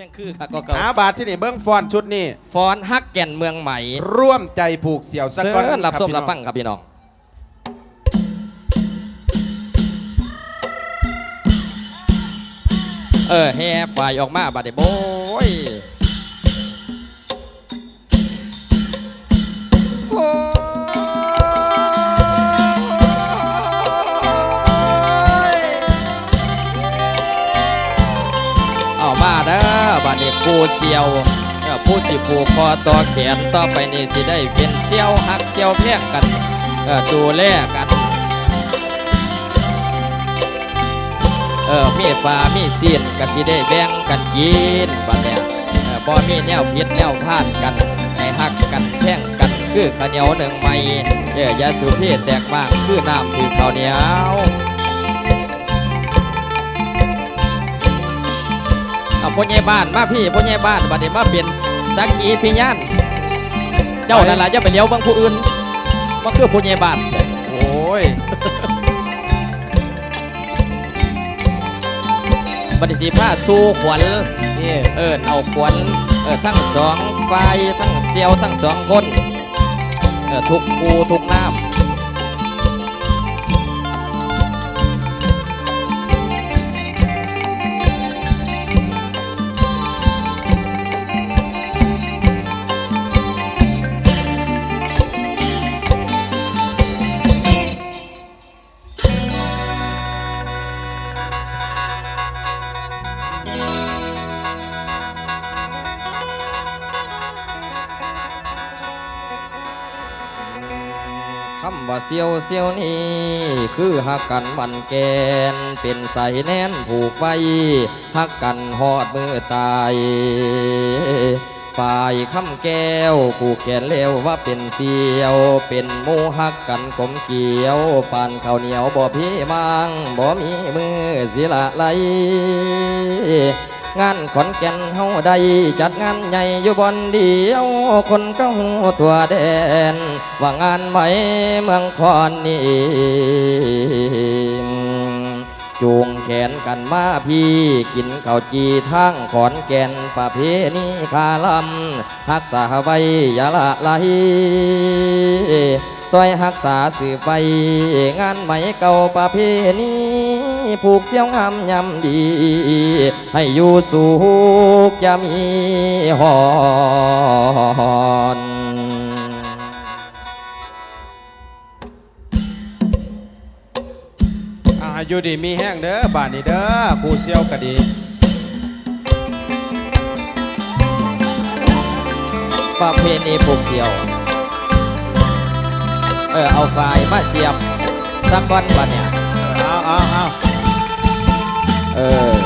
ยังคือค่ะก็เก่าหาบาทที่นี่เบิ้งฟอนชุดนี้ฟอนฮักแก่นเมืองใหม่ร่วมใจผูกเสี่ยวสักเสิก้อนร์รับส้มพี่รับน้อฟังครับพี่น้องเออแห่ฝ่ายออกมาบัดเดโบย เสียวผู้สิผูกคอต่อแขนต่อไปนี่สิได้เป็นเสียวหักเสียวเพียงกันดูแลกันเออมีปลามีซีนก็สิได้แบ่งกันกินบัดเนี่ยเออบ่มีแนวพิษแนวพลาดกันให้หักกันแท่งกันคือข้าวเหนียวหนึ่งไม่เออยาสูบที่แตกบ้างคือน้ำถือข้าวเหนียว พ่อใหญ่บ้านมาพี่พ่อใหญ่บ้านบัดนี้มาเป็นสักขีพิญานเจ้านั่นล่ะจะไปเลี้ยวเบางผู้อื่นมาคือพ่อใหญ่บ้านโอ้ยบัดนี้สิผ้าสู้ขวัญนี่เอินเอาขวัญเออทั้งสองฝ่ายทั้งเซียวทั้งสองคนเออทุกคูทุกน้ำ คำว่าเซียวเซียวนี้คือหักกันมันแกน เป็นใสแน่นผูกไว้หักกันหอดมือตายฝ่ายคำแก้วผูกแขนเลวว่าเป็นเสียว เป็นมูหักกันกลมเกี่ยวปานข้าวเหนียวบ่พี่มังบ่มีมือสิละไหล งานขอนแก่นเฮาได้จัดงานใหญ่อยู่บนเดียวคนก็หูทั่วแดน ว่างานไหมเมืองคอนนี่จูงแขนกันมาพี่กินข้าวจีทางขอนแก่นประเพณีคาลำรักษาไว้ยาละไหลซอยหักษาสืบไปงานไหมเก่าประเพณี ผูกเสียวงามยำดี ให้อยู่สุขอย่ามีหอนอาอยู่ดีมีแห้งเด้อบ้าทนี้เด้อผูเสี่ยวก็ดีประเพณีผูกเสียว เออเอาไฟมาเสียบสักวันบัดเนี่ย เออ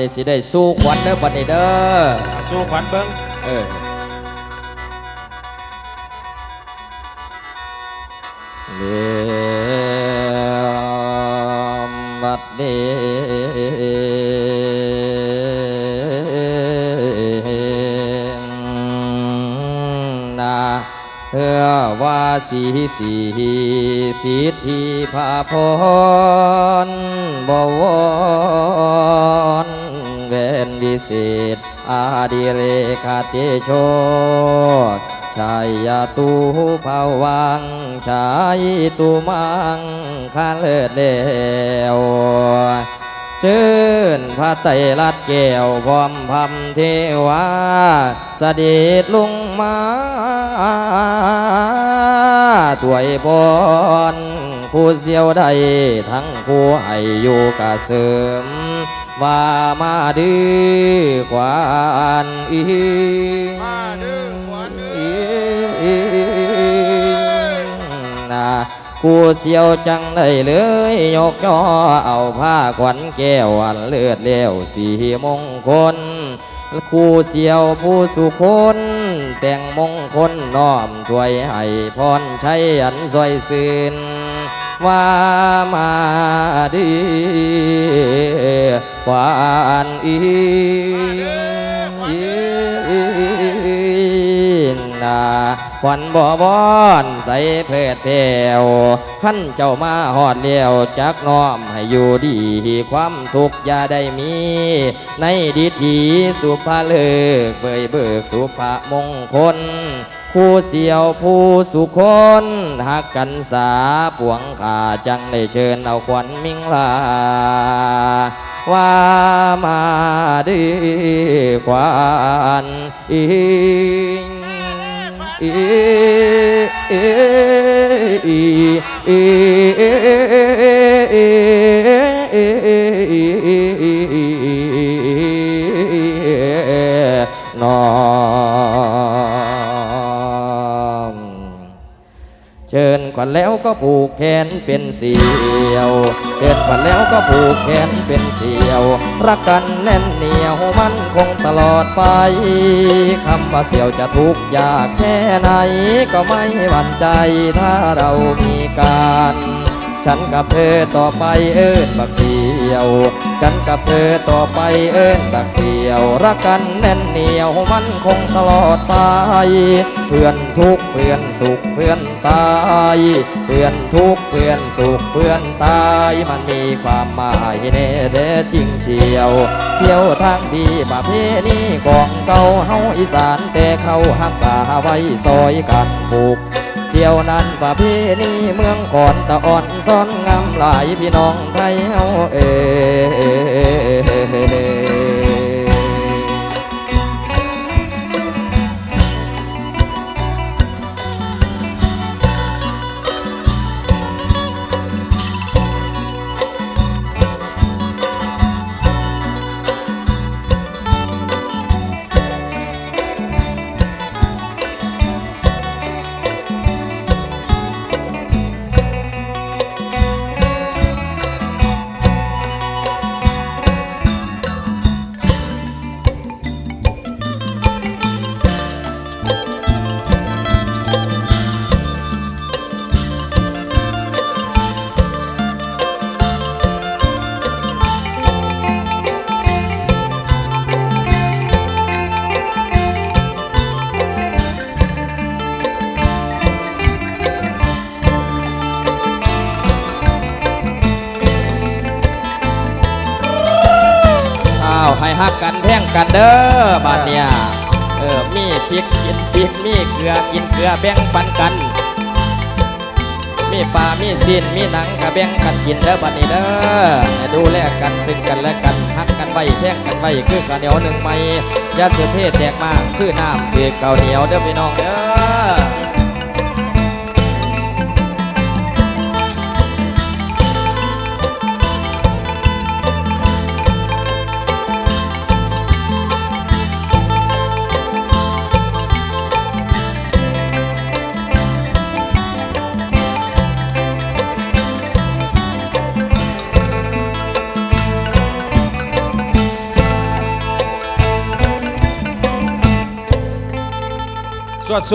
นี้สิได้สู้ขวัญเด้อบัดนี้เด้อสู้ขวัญเบิ้งเออเลี้ยมบัดนี้นาเพื่อว่าสีสีสิทธิภาพรบวร เวนวิเศษอาดิเรกาเตโชชชายยตูภาวังชายตูมังคาเลิศเดวเชิญพระไตรลัดแก้วพร้อมพำเทวาเสด็จลงมาถวยพร ผู้เสียวใดทั้งผู้ให้อยู่กะเสริม ว่ามาดื้อควานอีมาเด้อขวัญเด้นากูเสียวจังได้เลยยกย่อเอาผ้าขวัญแก้วอันเลือดเลี้ยวสีมงคลคูเสียวผู้สุคนแต่งมงคลน้อมถวยให้พรใช้อันซอยซื่น ว่ามาดีวานอีมาอขวัญเด้อนอันบ่บอนใส่เพศแผ่วขั้นเจ้ามาหอดเลี้ยวจักน้อมให้อยู่ดี ความทุกข์อย่าได้มี ในดิถีสุภาเลิกเบยเบิกสุภามงคล คู่เสียวผู้สุคนหักกันสาปวงขาจังได้เชิญเอาควันมิงลา ว่ามาดีควันอิงอีอีอี เชิญขวัญแล้วก็ผูกแขนเป็นเสียวเชิญขวัญแล้วก็ผูกแขนเป็นเสียว รักกันแน่นเหนียวมันคงตลอดไปคำว่าเสียวจะทุกข์ยากแค่ไหน ก็ไม่หวั่นใจถ้าเรามีกันฉันกับเธอต่อไปเอิ้นบักเสียว ฉันกับเธอต่อไปเอิ้นบักเสียว รักกันแน่นเหนียวมันคงตลอดไป เพื่อนทุกเพื่อนสุขเพื่อนตาย เพื่อนทุกเพื่อนสุขเพื่อนตาย มันมีความหมายแน่แท้จริงเชียว เที่ยวทางดีประเพณีของเก่าเฮาอีสานแต่เขาหักษาไว้ซอยกันผูก เสี่ยวนั้นประเพณีเมืองขอนตะอ่อนซ้อนงามหลายพี่น้องไทยเฮาเอ ให้ฮักกันแท่งกันเด้อบาดเนี่ยเออมีพริกกินพริกมีเกลือกินเกลือแบ่งปันกัน มีปลามีซีนมีหนังก็แบ่งกันกินเด้อบัดนี้เด้อดูแลกันซึ่งกันและกันฮักกันไว้แท่งกันไว้คือข้าวเหนียวหนึ่งไม้ยาเสือเพศแตกมากคือน้ำคือข้าวเหนียวเด้อพี่น้องเด้อ Shot